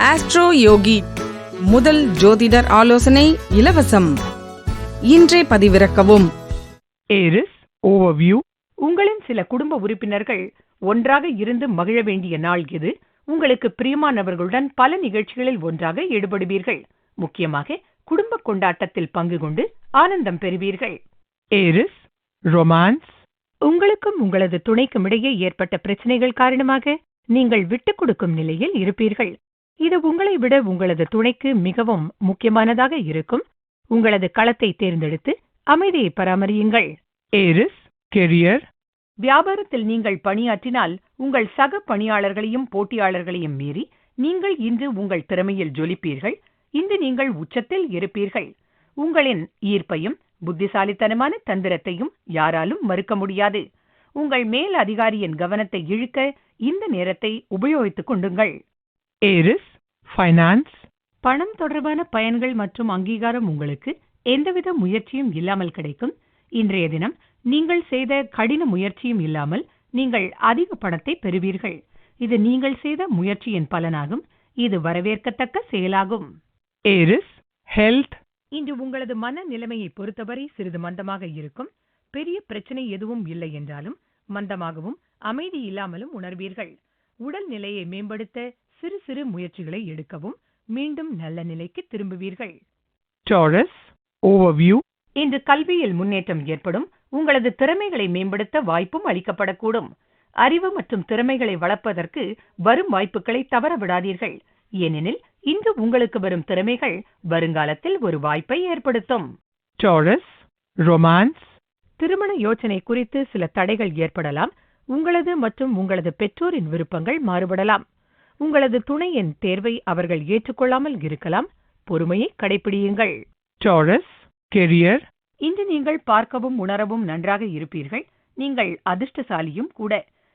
Astro யோகி முதல் ஜோதிடர் ஆலோசனை இலவசம். இன்றே பதிவிறக்கவும். ஏரிஸ் ஓவர்வியூ உங்களின் சில குடும்ப உறுப்பினர்கள் ஒன்றாக இருந்து மகிழ வேண்டிய நாள் இது உங்களுக்கு பிரியமானவர்களுடன் பல நிகழ்ச்சிகளில் ஒன்றாக ஈடுபடுவீர்கள். முக்கியமாக குடும்ப கொண்டாட்டத்தில் பங்கு கொண்டு ஆனந்தம் பெறுவீர்கள். ஏரிஸ் ரொமான்ஸ் உங்களுக்கும் உங்களது துணைக்கும் இடையே ஏற்பட்ட பிரச்சனைகள் காரணமாக நீங்கள் விட்டுக் கொடுக்கும் நிலையில் இருப்பீர்கள். இது உங்களை விட உங்களது துணைக்கு மிகவும் முக்கியமானதாக இருக்கும். உங்களது களத்தை தேர்ந்தெடுத்து அமைதியை பராமரியுங்கள். ஏரிஸ் கெரியர் வியாபாரத்தில் நீங்கள் பணியாற்றினால் உங்கள் சக பணியாளர்களையும் போட்டியாளர்களையும் மீறி நீங்கள் இன்று உங்கள் திறமையில் ஜொலிப்பீர்கள். இன்று நீங்கள் உச்சத்தில் இருப்பீர்கள். உங்களின் ஈர்ப்பையும் புத்திசாலித்தனமான தந்திரத்தையும் யாராலும் மறுக்க முடியாது. உங்கள் மேல் அதிகாரியின் கவனத்தை இழுக்க இந்த நேரத்தை உபயோகித்துக் கொண்டுங்கள். ஏரிஸ் ஃபைனான்ஸ் பணம் தொடர்பான பயன்கள் மற்றும் அங்கீகாரம் உங்களுக்கு எந்தவித முயற்சியும் இல்லாமல் கிடைக்கும். இன்றைய தினம் நீங்கள் செய்த கடின முயற்சியும் இல்லாமல் நீங்கள் அதிக பணத்தை பெறுவீர்கள். இது நீங்கள் செய்த முயற்சியின் பலனாகும். இது வரவேற்கத்தக்க செயலாகும். ஏரிஸ் ஹெல்த் இன்று உங்களது மன நிலைமையை பொறுத்தவரை சிறிது மந்தமாக இருக்கும். பெரிய பிரச்சனை எதுவும் இல்லை என்றாலும் மந்தமாகவும் அமைதி இல்லாமலும் உணர்வீர்கள். உடல் நிலையை மேம்படுத்த சிறு சிறு முயற்சிகளை எடுக்கவும் மீண்டும் நல்ல நிலைக்கு திரும்புவீர்கள். டாரஸ் ஓவர்வியூ இன்று கல்வியில் முன்னேற்றம் ஏற்படும். உங்களது திறமைகளை மேம்படுத்த வாய்ப்பும் அளிக்கப்படக்கூடும். அறிவு மற்றும் திறமைகளை வளர்ப்பதற்கு வரும் வாய்ப்புகளை தவற விடாதீர்கள் ஏனெனில் இன்று உங்களுக்கு வரும் திறமைகள் வருங்காலத்தில் ஒரு வாய்ப்பை ஏற்படுத்தும். டாரஸ் ரொமான்ஸ் திருமண யோசனை குறித்து சில தடைகள் ஏற்படலாம். உங்களது மற்றும் உங்களது பெற்றோரின் விருப்பங்கள் மாறுபடலாம். உங்களது துணையின் தேர்வை அவர்கள் ஏற்றுக்கொள்ளாமல் இருக்கலாம். பொறுமையை கடைபிடியுங்கள் டாரஸ் கெரியர் இன்று நீங்கள் பார்க்கவும் உணரவும் நன்றாக இருப்பீர்கள். நீங்கள் அதிர்ஷ்டசாலியும் கூட.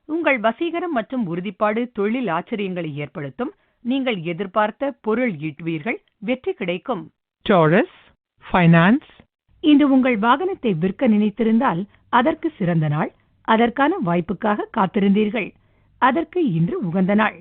உங்கள் வசீகரம் மற்றும் உறுதிப்பாடு தொழில் ஆச்சரியங்களை ஏற்படுத்தும். நீங்கள் எதிர்பார்த்த பொருள் ஈட்டுவீர்கள். வெற்றி கிடைக்கும். டாரஸ் ஃபைனான்ஸ் இன்று உங்கள் வாகனத்தை விற்க நினைத்திருந்தால் அதற்கு சிறந்த நாள். அதற்கான வாய்ப்புக்காக காத்திருந்தீர்கள். அதற்கு இன்று உகந்த நாள்.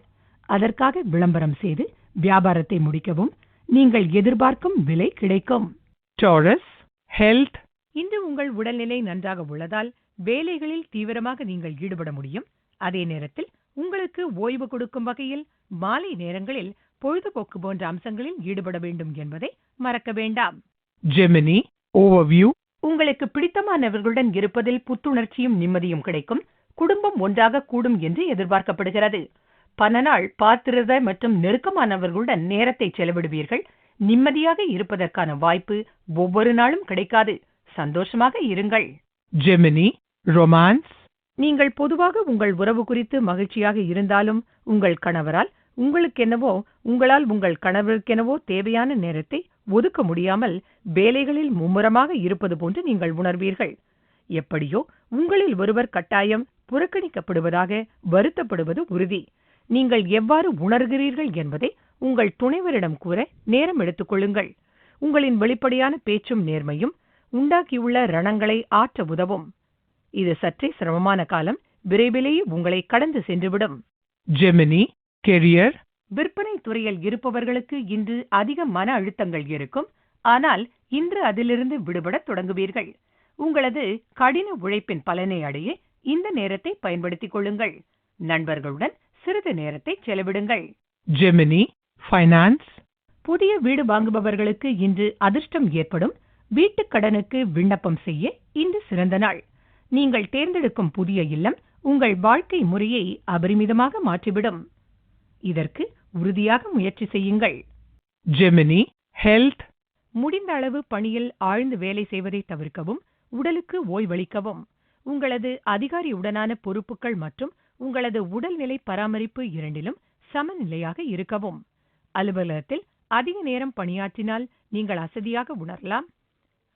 அதற்காக விளம்பரம் செய்து வியாபாரத்தை முடிக்கவும். நீங்கள் எதிர்பார்க்கும் விலை கிடைக்கும். டாரஸ் ஹெல்த் இன்று உங்கள் உடல்நிலை நன்றாக உள்ளதால் வேலைகளில் தீவிரமாக நீங்கள் ஈடுபட முடியும். அதே நேரத்தில் உங்களுக்கு ஓய்வு கொடுக்கும் வகையில் மாலை நேரங்களில் பொழுதுபோக்கு போன்ற அம்சங்களில் ஈடுபட வேண்டும் என்பதை மறக்க வேண்டாம். ஜெமினி ஓவர்வியூ உங்களுக்கு பிடித்தமானவர்களுடன் இருப்பதில் புத்துணர்ச்சியும் நிம்மதியும் கிடைக்கும். குடும்பம் ஒன்றாக கூடும் என்று எதிர்பார்க்கப்படுகிறது. பல நாள் பார்த்திருந்த மற்றும் நெருக்கமானவர்களுடன் நேரத்தை செலவிடுவீர்கள். நிம்மதியாக இருப்பதற்கான வாய்ப்பு ஒவ்வொரு நாளும் கிடைக்காது. சந்தோஷமாக இருங்கள். ஜெமினி ரொமான்ஸ் நீங்கள் பொதுவாக உங்கள் உறவு குறித்து மகிழ்ச்சியாக இருந்தாலும் உங்கள் கணவரால் உங்களுக்கென்னவோ உங்களால் உங்கள் கணவருக்கெனவோ தேவையான நேரத்தை ஒதுக்க முடியாமல் வேலைகளில் மும்முரமாக இருப்பது போன்று நீங்கள் உணர்வீர்கள். எப்படியோ உங்களில் ஒருவர் கட்டாயம் புறக்கணிக்கப்படுவதாக வருத்தப்படுவது உறுதி. நீங்கள் எவ்வாறு உணர்கிறீர்கள் என்பதை உங்கள் துணைவரிடம் கூற நேரம் எடுத்துக் கொள்ளுங்கள். உங்களின் வெளிப்படையான பேச்சும் நேர்மையும் உண்டாக்கியுள்ள ரணங்களை ஆற்ற உதவும். இது சற்றே சிரமமான காலம் விரைவிலேயே உங்களை கடந்து சென்றுவிடும். ஜெமினி கெரியர் விற்பனை துறையில் இருப்பவர்களுக்கு இன்று அதிக மன அழுத்தங்கள் இருக்கும் ஆனால் இன்று அதிலிருந்து விடுபடத் தொடங்குவீர்கள். உங்களது கடின உழைப்பின் பலனை அடைய இந்த நேரத்தை பயன்படுத்திக் கொள்ளுங்கள். நண்பர்களுடன் சிறிது நேரத்தை செலவிடுங்கள். ஜெமினி ஃபைனான்ஸ் புதிய வீடு வாங்குபவர்களுக்கு இன்று அதிர்ஷ்டம் ஏற்படும். வீட்டுக் கடனுக்கு விண்ணப்பம் செய்ய இன்று சிறந்த நாள். நீங்கள் தேர்ந்தெடுக்கும் புதிய இல்லம் உங்கள் வாழ்க்கை முறையை அபரிமிதமாக மாற்றிவிடும். இதற்கு உறுதியாக முயற்சி செய்யுங்கள். ஜெமினி ஹெல்த் முடிந்த அளவு பணியில் ஆழ்ந்து வேலை செய்வதை தவிர்க்கவும் உடலுக்கு ஓய்வளிக்கவும். உங்களது அதிகாரியுடனான பொறுப்புகள் மற்றும் உங்களது உடல்நிலை பராமரிப்பு இரண்டிலும் சமநிலையாக இருக்கவும். அலுவலகத்தில் அதிக நேரம் பணியாற்றினால் நீங்கள் அசதியாக உணரலாம்.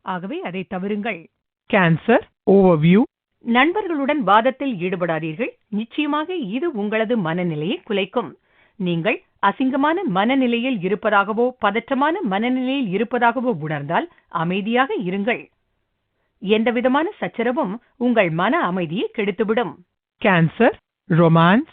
ஆகவே அதை தவிருங்கள் கேன்சர் ஓவர்வியூ நண்பர்களுடன் வாதத்தில் ஈடுபடாதீர்கள். நிச்சயமாக இது உங்களது மனநிலையை குலைக்கும். நீங்கள் அசிங்கமான மனநிலையில் இருப்பதாகவோ பதற்றமான மனநிலையில் இருப்பதாகவோ உணர்ந்தால் அமைதியாக இருங்கள். எந்தவிதமான சச்சரவும் உங்கள் மன அமைதியை கெடுத்துவிடும். Cancer romance.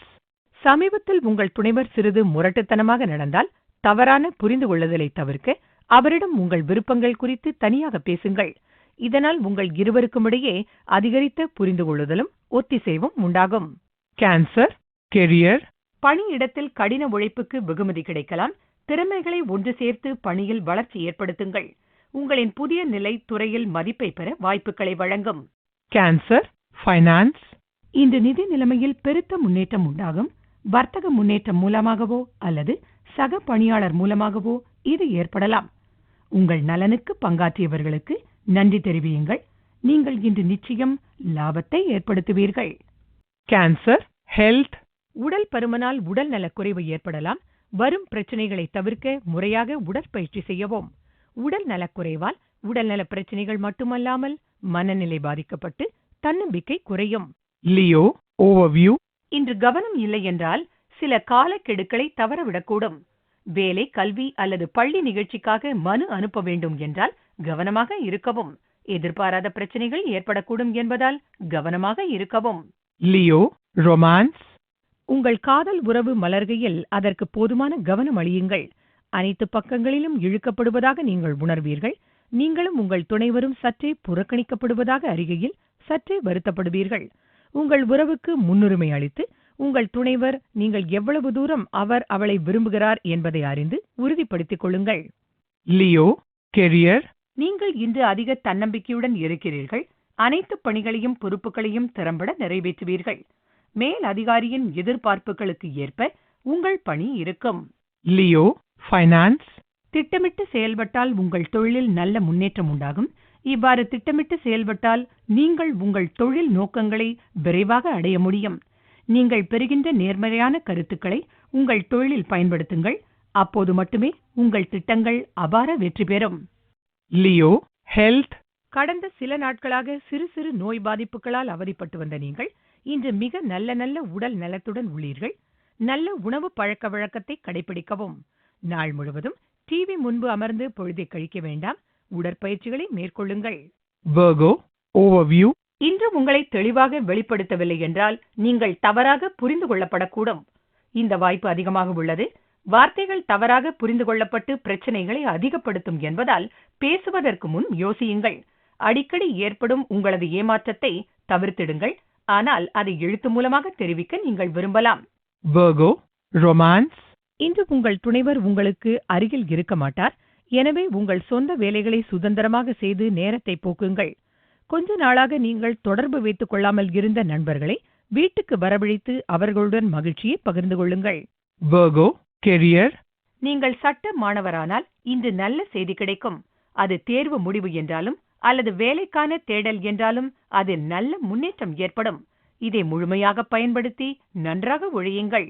சமீபத்தில் உங்கள் துணைவர் சிறிது முரட்டுத்தனமாக நடந்தால் தவறான புரிந்து கொள்ளுதலை தவிர்க்க அவரிடம் உங்கள் விருப்பங்கள் குறித்து தனியாக பேசுங்கள். இதனால் உங்கள் இருவருக்குமிடையே அதிகரித்த புரிந்து கொள்ளுதலும் ஒத்திசைவும் உண்டாகும். Cancer, career, பணியிடத்தில் கடின உழைப்புக்கு வெகுமதி கிடைக்கலாம். திறமைகளை ஒன்று சேர்த்து பணியில் வளர்ச்சி ஏற்படுத்துங்கள். உங்களின் புதிய நிலை துறையில் மதிப்பை பெற வாய்ப்புகளை வழங்கும். Cancer, finance, இன்று நிதி நிலைமையில் பெருத்த முன்னேற்றம் உண்டாகும். வர்த்தக முன்னேற்றம் மூலமாகவோ அல்லது சக பணியாளர் மூலமாகவோ இது ஏற்படலாம். உங்கள் நலனுக்கு பங்காற்றியவர்களுக்கு நன்றி தெரிவியுங்கள். நீங்கள் இன்று நிச்சயம் லாபத்தை ஏற்படுத்துவீர்கள். Cancer, health, உடல் பருமனால் உடல் நலக்குறைவு ஏற்படலாம். வரும் பிரச்சனைகளை தவிர்க்க முறையாக உடற்பயிற்சி செய்யவும். உடல் நலக்குறைவால் உடல்நல பிரச்சனைகள் மட்டுமல்லாமல் மனநிலை பாதிக்கப்பட்டு தன்னம்பிக்கை குறையும். Leo, overview, இன்று கவனம் இல்லை என்றால் சில காலக்கெடுக்களை தவறவிடக்கூடும். வேலை கல்வி அல்லது பள்ளி நிகழ்ச்சிக்காக மனு அனுப்ப வேண்டும் என்றால் கவனமாக இருக்கவும். எதிர்பாராத பிரச்சனைகள் ஏற்படக்கூடும் என்பதால் கவனமாக இருக்கவும். Leo, romance, உங்கள் காதல் உறவு மலர்கையில் அதற்கு போதுமான கவனம் அளியுங்கள். அனைத்து பக்கங்களிலும் இழுக்கப்படுவதாக நீங்கள் உணர்வீர்கள். நீங்களும் உங்கள் துணைவரும் சற்றே புறக்கணிக்கப்படுவதாக அறிகையில் சற்றே வருத்தப்படுவீர்கள். உங்கள் உறவுக்கு முன்னுரிமை அளித்து உங்கள் துணைவர் நீங்கள் எவ்வளவு தூரம் அவர் அவளை விரும்புகிறார் என்பதை அறிந்து உறுதிப்படுத்திக் கொள்ளுங்கள். Leo, career, நீங்கள் இன்று அதிக தன்னம்பிக்கையுடன் இருக்கிறீர்கள். அனைத்து பணிகளையும் பொறுப்புகளையும் திறம்பட நிறைவேற்றுவீர்கள். மேல் அதிகாரியின் எதிர்பார்ப்புகளுக்கு ஏற்ப உங்கள் பணி இருக்கும். Leo, finance, திட்டமிட்டு செயல்பட்டால் உங்கள் தொழிலில் நல்ல முன்னேற்றம் உண்டாகும். இவ்வாறு திட்டமிட்டு செயல்பட்டால் நீங்கள் உங்கள் தொழில் நோக்கங்களை விரைவாக அடைய முடியும். நீங்கள் பெறுகின்ற நேர்மறையான கருத்துக்களை உங்கள் தொழிலில் பயன்படுத்துங்கள். அப்போது மட்டுமே உங்கள் திட்டங்கள் அபார வெற்றி பெறும். Leo, health, கடந்த சில நாட்களாக சிறு சிறு நோய் பாதிப்புகளால் அவதிப்பட்டு வந்த நீங்கள் இன்று மிக நல்ல நல்ல உடல் நலத்துடன் உள்ளீர்கள். நல்ல உணவு பழக்க வழக்கத்தை கடைபிடிக்கவும். நாள் முழுவதும் டிவி முன்பு அமர்ந்து பொழுதை கழிக்க வேண்டாம். உடற்பயிற்சிகளை மேற்கொள்ளுங்கள். Virgo, overview, இன்று உங்களை தெளிவாக வெளிப்படுத்தவில்லை என்றால் நீங்கள் தவறாக புரிந்து கொள்ளப்படக்கூடும். இந்த வாய்ப்பு அதிகமாக உள்ளது. வார்த்தைகள் தவறாக புரிந்து கொள்ளப்பட்டு பிரச்சனைகளை அதிகப்படுத்தும் என்பதால் பேசுவதற்கு முன் யோசியுங்கள். அடிக்கடி ஏற்படும் உங்களது ஏமாற்றத்தை தவிர்த்திடுங்கள். ஆனால் அதை எழுத்து மூலமாக தெரிவிக்க நீங்கள் விரும்பலாம். Virgo, romance, இன்று உங்கள் துணைவர் உங்களுக்கு அருகில் இருக்க மாட்டார். எனவே உங்கள் சொந்த வேலைகளை சுதந்திரமாக செய்து நேரத்தை போக்குங்கள். கொஞ்ச நாளாக நீங்கள் தொடர்பு வைத்துக் கொள்ளாமல் இருந்த நண்பர்களை வீட்டுக்கு வரவழைத்து அவர்களுடன் மகிழ்ச்சியை பகிர்ந்து கொள்ளுங்கள். Virgo, career, நீங்கள் சட்ட மாணவரானால் இன்று நல்ல செய்தி கிடைக்கும். அது தேர்வு முடிவு என்றாலும் அல்லது வேலைக்கான தேடல் என்றாலும் அது நல்ல முன்னேற்றம் ஏற்படும். இதை முழுமையாக பயன்படுத்தி நன்றாக ஒழியுங்கள்.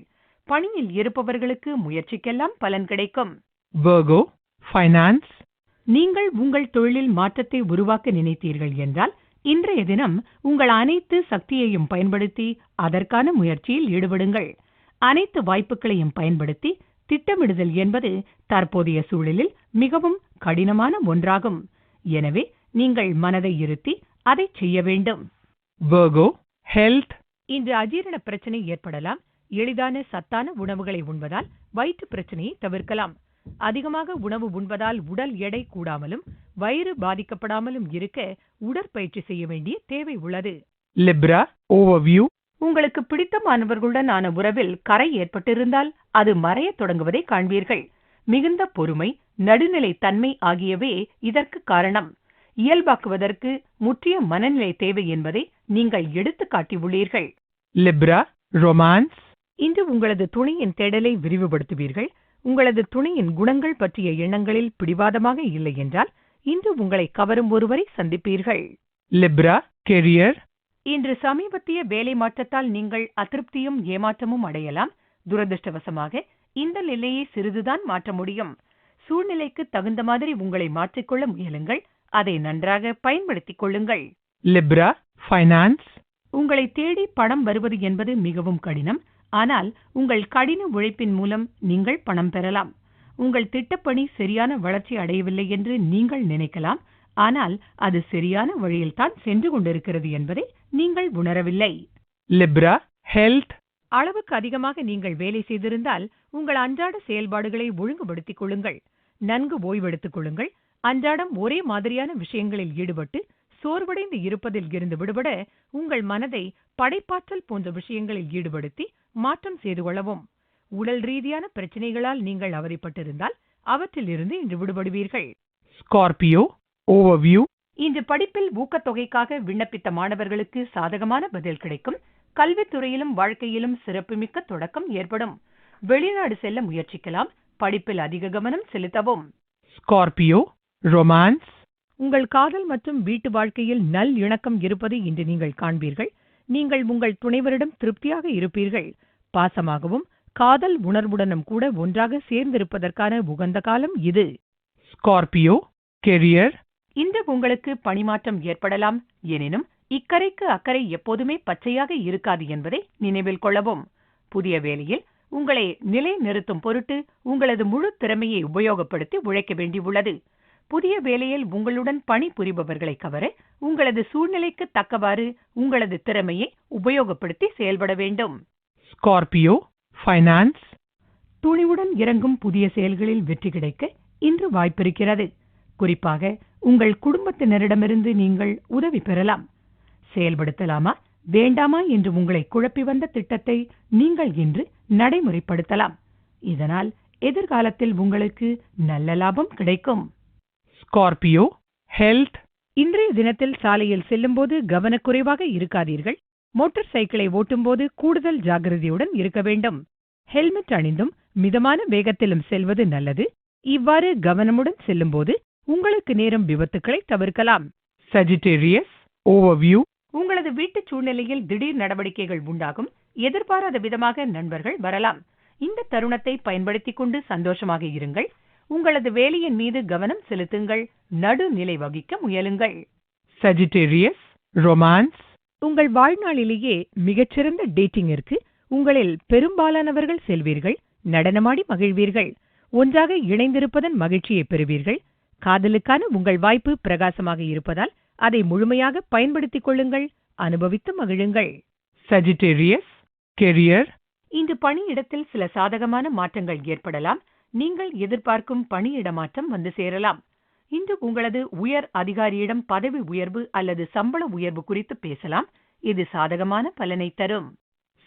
பணியில் இருப்பவர்களுக்கு முயற்சிக்கெல்லாம் பலன் கிடைக்கும். Virgo, finance, நீங்கள் உங்கள் தொழிலில் மாற்றத்தை உருவாக்க நினைத்தீர்கள் என்றால் இன்றைய தினம் உங்கள் அனைத்து சக்தியையும் பயன்படுத்தி அதற்கான முயற்சியில் ஈடுபடுங்கள். அனைத்து வாய்ப்புகளையும் பயன்படுத்தி திட்டமிடுதல் என்பது தற்போதைய சூழலில் மிகவும் கடினமான ஒன்றாகும். எனவே நீங்கள் மனதை இருத்தி அதை செய்ய வேண்டும். Virgo, health, இன்று அஜீரண பிரச்சனை ஏற்படலாம். எளிதான சத்தான உணவுகளை உண்பதால் வயிற்று பிரச்சனையை தவிர்க்கலாம். அதிகமாக உணவு உண்பதால் உடல் எடை கூடாமலும் வயிறு பாதிக்கப்படாமலும் இருக்க உடற்பயிற்சி செய்ய வேண்டிய தேவை உள்ளது. Libra, overview, உங்களுக்கு பிடித்தமானவர்களுடன் ஆன உறவில் கரை ஏற்பட்டிருந்தால் அது மறையத் தொடங்குவதை காண்பீர்கள். மிகுந்த பொறுமை நடுநிலை தன்மை ஆகியவே இதற்கு காரணம். இயல்பாக்குவதற்கு முற்றிய மனநிலை தேவை என்பதை நீங்கள் எடுத்துக் காட்டியுள்ளீர்கள். Libra, romance, இன்று உங்களது துணையின் தேடலை விரிவுபடுத்துவீர்கள். உங்களது துணையின் குணங்கள் பற்றிய எண்ணங்களில் பிடிவாதமாக இல்லை என்றால் இன்று உங்களை கவரும் ஒருவரை சந்திப்பீர்கள். Libra, career, இன்று சமீபத்திய வேலை மாற்றத்தால் நீங்கள் அதிருப்தியும் ஏமாற்றமும் அடையலாம். துரதிருஷ்டவசமாக இந்த நிலையை சிறிதுதான் மாற்ற முடியும். சூழ்நிலைக்கு தகுந்த மாதிரி உங்களை மாற்றிக்கொள்ள முயலுங்கள். அதை நன்றாக பயன்படுத்திக் கொள்ளுங்கள். Libra, finance, உங்களை தேடி பணம் வருவது என்பது மிகவும் கடினம். ஆனால் உங்கள் கடின உழைப்பின் மூலம் நீங்கள் பணம் பெறலாம். உங்கள் திட்டப்பணி சரியான வளர்ச்சி அடையவில்லை என்று நீங்கள் நினைக்கலாம். ஆனால் அது சரியான வழியில்தான் சென்று கொண்டிருக்கிறது என்பதை நீங்கள் உணரவில்லை. Libra, health, அளவுக்கு அதிகமாக நீங்கள் வேலை செய்திருந்தால் உங்கள் அன்றாட செயல்பாடுகளை ஒழுங்குபடுத்திக் கொள்ளுங்கள். நன்கு ஓய்வெடுத்துக் கொள்ளுங்கள். அன்றாடம் ஒரே மாதிரியான விஷயங்களில் ஈடுபட்டு சோர்வடைந்து இருப்பதில் இருந்து விடுபட உங்கள் மனதை படைப்பாற்றல் போன்ற விஷயங்களில் ஈடுபடுத்தி மாற்றம் செய்து கொள்ளவும் உடல் ரீதியான பிரச்சனைகளால் நீங்கள் அவதிப்பட்டிருந்தால் அவற்றிலிருந்து இன்று விடுபடுவீர்கள் Scorpio. Overview. இன்று படிப்பில் ஊக்கத்தொகைக்காக விண்ணப்பித்த மாணவர்களுக்கு சாதகமான பதில் கிடைக்கும் கல்வித்துறையிலும் வாழ்க்கையிலும் சிறப்புமிக்க தொடக்கம் ஏற்படும் வெளிநாடு செல்ல முயற்சிக்கலாம் படிப்பில் அதிக கவனம் செலுத்தவும் Scorpio. Romance. உங்கள் காதல் மற்றும் வீட்டு வாழ்க்கையில் நல் இணக்கம் இருப்பதை இன்று நீங்கள் காண்பீர்கள் நீங்கள் உங்கள் துணைவரிடம் திருப்தியாக இருப்பீர்கள் பாசமாகவும் காதல் உணர்வுடனும் கூட ஒன்றாக சேர்ந்திருப்பதற்கான உகந்த காலம் இது Scorpio. Career. இன்று உங்களுக்கு பணிமாற்றம் ஏற்படலாம் எனினும் இக்கரைக்கு அக்கறை எப்போதுமே பச்சையாக இருக்காது என்பதை நினைவில் கொள்ளவும் புதிய வேலையில் உங்களை நிலைநிறுத்தும் பொருட்டு உங்களது முழு திறமையை உபயோகப்படுத்தி உழைக்க வேண்டியுள்ளது புதிய வேலையில் உங்களுடன் பணிபுரிபவர்களை கவர உங்களது சூழ்நிலைக்கு தக்கவாறு உங்களது திறமையை உபயோகப்படுத்தி செயல்பட வேண்டும் ஸ்கார்பியோ ஃபைனான்ஸ் துணிவுடன் இறங்கும் புதிய செயல்களில் வெற்றி கிடைக்க இன்று வாய்ப்பிருக்கிறது. குறிப்பாக உங்கள் குடும்பத்தினரிடமிருந்து நீங்கள் உதவி பெறலாம். செயல்படுத்தலாமா வேண்டாமா என்று உங்களை குழப்பி வந்த திட்டத்தை நீங்கள் இன்று நடைமுறைப்படுத்தலாம். இதனால் எதிர்காலத்தில் உங்களுக்கு நல்ல லாபம் கிடைக்கும். ஸ்கார்பியோ ஹெல்த் இன்றைய தினத்தில் சாலையில் செல்லும்போது கவனக்குறைவாக இருக்காதீர்கள். மோட்டார் சைக்கிளை ஓட்டும்போது கூடுதல் ஜாகிரதையுடன் இருக்க வேண்டும் ஹெல்மெட் அணிந்தும் மிதமான வேகத்திலும் செல்வது நல்லது இவ்வாறு கவனமுடன் செல்லும்போது உங்களுக்கு நேரும் விபத்துக்களை தவிர்க்கலாம் Sagittarius. Overview. உங்களது வீட்டுச் சூழ்நிலையில் திடீர் நடவடிக்கைகள் உண்டாகும் எதிர்பாராத விதமாக நண்பர்கள் வரலாம் இந்த தருணத்தை பயன்படுத்திக் கொண்டு சந்தோஷமாக இருங்கள் உங்களது வேலையின் மீது கவனம் செலுத்துங்கள் நடுநிலை வகிக்க முயலுங்கள் Sagittarius. Romance. உங்கள் வாழ்நாளிலேயே மிகச்சிறந்த டேட்டிங்கிற்கு உங்களில் பெரும்பாலானவர்கள் செல்வீர்கள் நடனமாடி மகிழ்வீர்கள் ஒன்றாக இணைந்திருப்பதன் மகிழ்ச்சியை பெறுவீர்கள் காதலுக்கான உங்கள் வாய்ப்பு பிரகாசமாக இருப்பதால் அதை முழுமையாக பயன்படுத்திக் கொள்ளுங்கள் அனுபவித்து மகிழுங்கள் Sagittarius. Career. இன்று பணியிடத்தில் சில சாதகமான மாற்றங்கள் ஏற்படலாம் நீங்கள் எதிர்பார்க்கும் பணியிட மாற்றம் வந்து சேரலாம் இன்று உங்களது உயர் அதிகாரியிடம் பதவி உயர்வு அல்லது சம்பள உயர்வு குறித்து பேசலாம் இது சாதகமான பலனை தரும்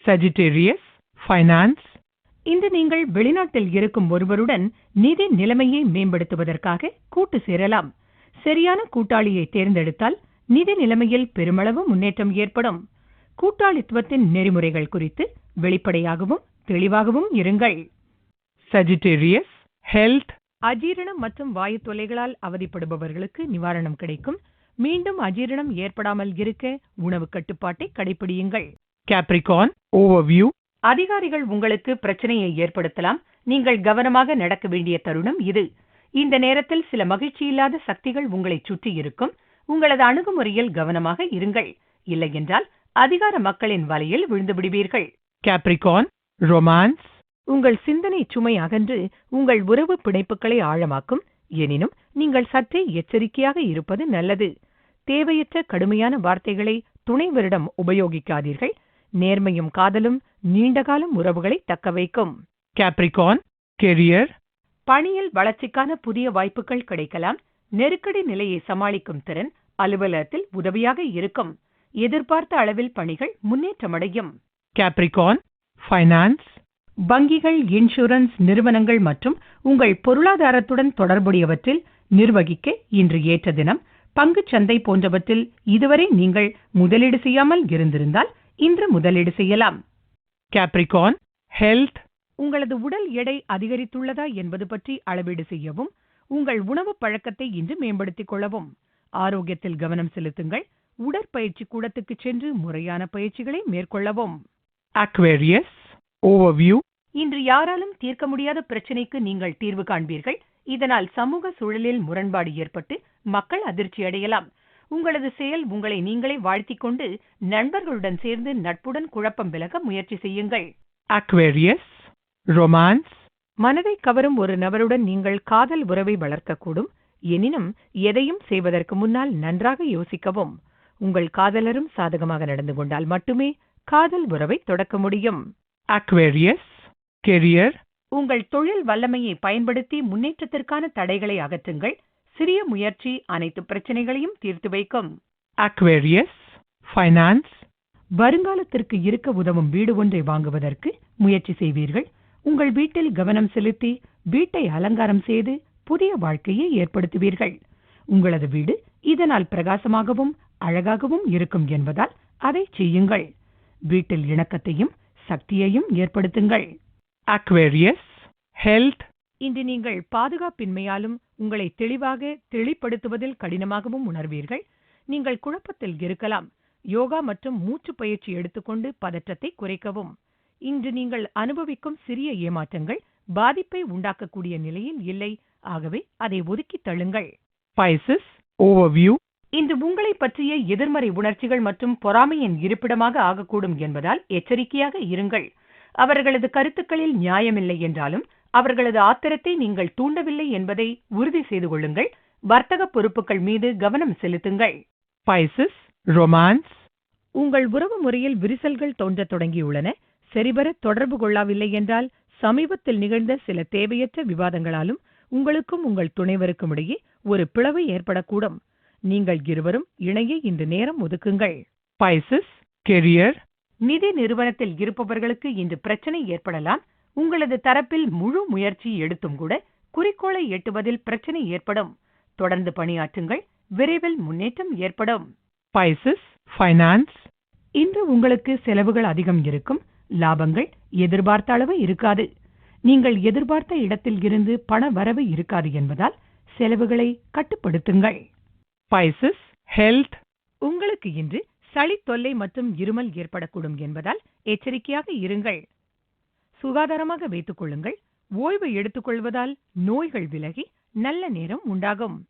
Sagittarius. Finance. இன்று நீங்கள் வெளிநாட்டில் இருக்கும் ஒருவருடன் நிதி நிலைமையை மேம்படுத்துவதற்காக கூட்டு சேரலாம் சரியான கூட்டாளியை தேர்ந்தெடுத்தால் நிதி நிலைமையில் பெருமளவு முன்னேற்றம் ஏற்படும் கூட்டாளித்துவத்தின் நெறிமுறைகள் குறித்து வெளிப்படையாகவும் தெளிவாகவும் இருங்கள் Sagittarius. Health. அஜீரணம் மற்றும் வாயு தொல்லைகளால் அவதிப்படுபவர்களுக்கு நிவாரணம் கிடைக்கும் மீண்டும் அஜீரணம் ஏற்படாமல் இருக்க உணவு கட்டுப்பாட்டை கடைபிடியுங்கள் Capricorn. Overview. அதிகாரிகள் உங்களுக்கு பிரச்சனையை ஏற்படுத்தலாம் நீங்கள் கவனமாக நடக்க வேண்டிய தருணம் இது இந்த நேரத்தில் சில மகிழ்ச்சியில்லாத சக்திகள் உங்களைச் சுற்றி இருக்கும் உங்களது அணுகுமுறையில் கவனமாக இருங்கள் இல்லையென்றால் அதிகார மக்களின் வலையில் விழுந்து விடுவீர்கள் Capricorn. Romance. உங்கள் சிந்தனை சுமை அகன்று உங்கள் உறவு பிணைப்புகளை ஆழமாக்கும் எனினும் நீங்கள் சற்றே எச்சரிக்கையாக இருப்பது நல்லது தேவையற்ற கடுமையான வார்த்தைகளை துணைவரிடம் உபயோகிக்காதீர்கள் நேர்மையும் காதலும் நீண்டகாலம் உறவுகளை தக்கவைக்கும் Capricorn. Career. பணியில் வளர்ச்சிக்கான புதிய வாய்ப்புகள் கிடைக்கலாம் நெருக்கடி நிலையை சமாளிக்கும் திறன் அலுவலகத்தில் உதவியாக இருக்கும் எதிர்பார்த்த அளவில் பணிகள் முன்னேற்றமடையும் Capricorn. Finance. வங்கிகள் இன்சூரன்ஸ் நிறுவனங்கள் மற்றும் உங்கள் பொருளாதாரத்துடன் தொடர்புடையவற்றில் நிர்வகிக்க இன்று ஏற்ற தினம் பங்குச் சந்தை போன்றவற்றில் இதுவரை நீங்கள் முதலீடு செய்யாமல் இருந்திருந்தால் இன்று முதலீடு செய்யலாம் Capricorn. Health. உங்களது உடல் எடை அதிகரித்துள்ளதா என்பது பற்றி அளவீடு செய்யவும் உங்கள் உணவு பழக்கத்தை இன்று மேம்படுத்திக் கொள்ளவும் ஆரோக்கியத்தில் கவனம் செலுத்துங்கள் உடற்பயிற்சி கூடத்துக்கு சென்று முறையான பயிற்சிகளை மேற்கொள்ளவும் Aquarius. Overview. இன்று யாராலும் தீர்க்க முடியாத பிரச்சனைக்கு நீங்கள் தீர்வு காண்பீர்கள். இதனால் சமூக சூழலில் முரண்பாடு ஏற்பட்டு மக்கள் அதிர்ச்சி அடையலாம். உங்களது செயல் உங்களை நீங்களே வாழ்த்திக் கொண்டு நண்பர்களுடன் சேர்ந்து நட்புடன் குழப்பம் விலக முயற்சி செய்யுங்கள். Aquarius. Romance. மனதை கவரும் ஒரு நபருடன் நீங்கள் காதல் உறவை வளர்க்கக்கூடும். எனினும் எதையும் செய்வதற்கு முன்னால் நன்றாக யோசிக்கவும். உங்கள் காதலரும் சாதகமாக நடந்து கொண்டால் மட்டுமே காதல் உறவை தொடக்க முடியும். Aquarius, career, உங்கள் தொழில் வல்லமையை பயன்படுத்தி முன்னேற்றத்திற்கான தடைகளை அகற்றுங்கள். சிறிய முயற்சி அனைத்து பிரச்சனைகளையும் தீர்த்து வைக்கும். Aquarius, finance, வருங்காலத்திற்கு இருக்க உதவும் வீடு ஒன்றை வாங்குவதற்கு முயற்சி செய்வீர்கள். உங்கள் வீட்டில் கவனம் செலுத்தி வீட்டை அலங்காரம் செய்து புதிய வாழ்க்கையை ஏற்படுத்துவீர்கள். உங்களது வீடு இதனால் பிரகாசமாகவும் அழகாகவும் இருக்கும் என்பதால் அதை செய்யுங்கள். வீட்டில் இணக்கத்தையும் சக்தியையும் ஏற்படுத்துங்கள். Aquarius, health, இன்று நீங்கள் பாதுகாப்பின்மையாலும் உங்களை தெளிவாக தெளிப்படுத்துவதில் கடினமாகவும் உணர்வீர்கள். நீங்கள் குழப்பத்தில் இருக்கலாம். யோகா மற்றும் மூச்சு பயிற்சி எடுத்துக்கொண்டு பதற்றத்தை குறைக்கவும். இன்று நீங்கள் அனுபவிக்கும் சிறிய ஏமாற்றங்கள் பாதிப்பை உண்டாக்கக்கூடிய நிலையில் இல்லை. ஆகவே அதை ஒதுக்கித் தள்ளுங்கள். Pisces, overview, இன்று உங்களை பற்றிய எதிர்மறை உணர்ச்சிகள் மற்றும் பொறாமையின் இருப்பிடமாக ஆகக்கூடும் என்பதால் எச்சரிக்கையாக இருங்கள். அவர்களது கருத்துக்களில் நியாயமில்லை என்றாலும் அவர்களது ஆத்திரத்தை நீங்கள் தூண்டவில்லை என்பதை உறுதி செய்து கொள்ளுங்கள். வர்த்தக பொறுப்புகள் மீது கவனம் செலுத்துங்கள். Pisces, romance, உங்கள் உறவு முறையில் விரிசல்கள் தோன்றத் தொடங்கியுள்ளன. சரிவர தொடர்பு கொள்ளவில்லை என்றால் சமீபத்தில் நிகழ்ந்த சில தேவையற்ற விவாதங்களாலும் உங்களுக்கும் உங்கள் துணைவருக்கும் இடையே ஒரு பிளவு ஏற்படக்கூடும். நீங்கள் இருவரும் இணைய இன்று நேரம் ஒதுக்குங்கள். Pisces, career, நிதி நிறுவனத்தில் இருப்பவர்களுக்கு இன்று பிரச்சனை ஏற்படலாம். உங்களது தரப்பில் முழு முயற்சி எடுத்தும் கூட குறிக்கோளை எட்டுவதில் பிரச்சனை ஏற்படும். தொடர்ந்து பணியாற்றுங்கள். விரைவில் முன்னேற்றம் ஏற்படும். Pisces, finance, இன்று உங்களுக்கு செலவுகள் அதிகம் இருக்கும். லாபங்கள் எதிர்பார்த்த அளவு இருக்காது. நீங்கள் எதிர்பார்த்த இடத்தில் இருந்து பண வரவு இருக்காது என்பதால் செலவுகளை கட்டுப்படுத்துங்கள். Pisces, health, உங்களுக்கு இன்று சளி தொல்லை மற்றும் இருமல் ஏற்படக்கூடும் என்பதால் எச்சரிக்கையாக இருங்கள். சுகாதாரமாக வைத்துக் கொள்ளுங்கள். ஓய்வு எடுத்துக்கொள்வதால் நோய்கள் விலகி நல்ல நேரம் உண்டாகும்.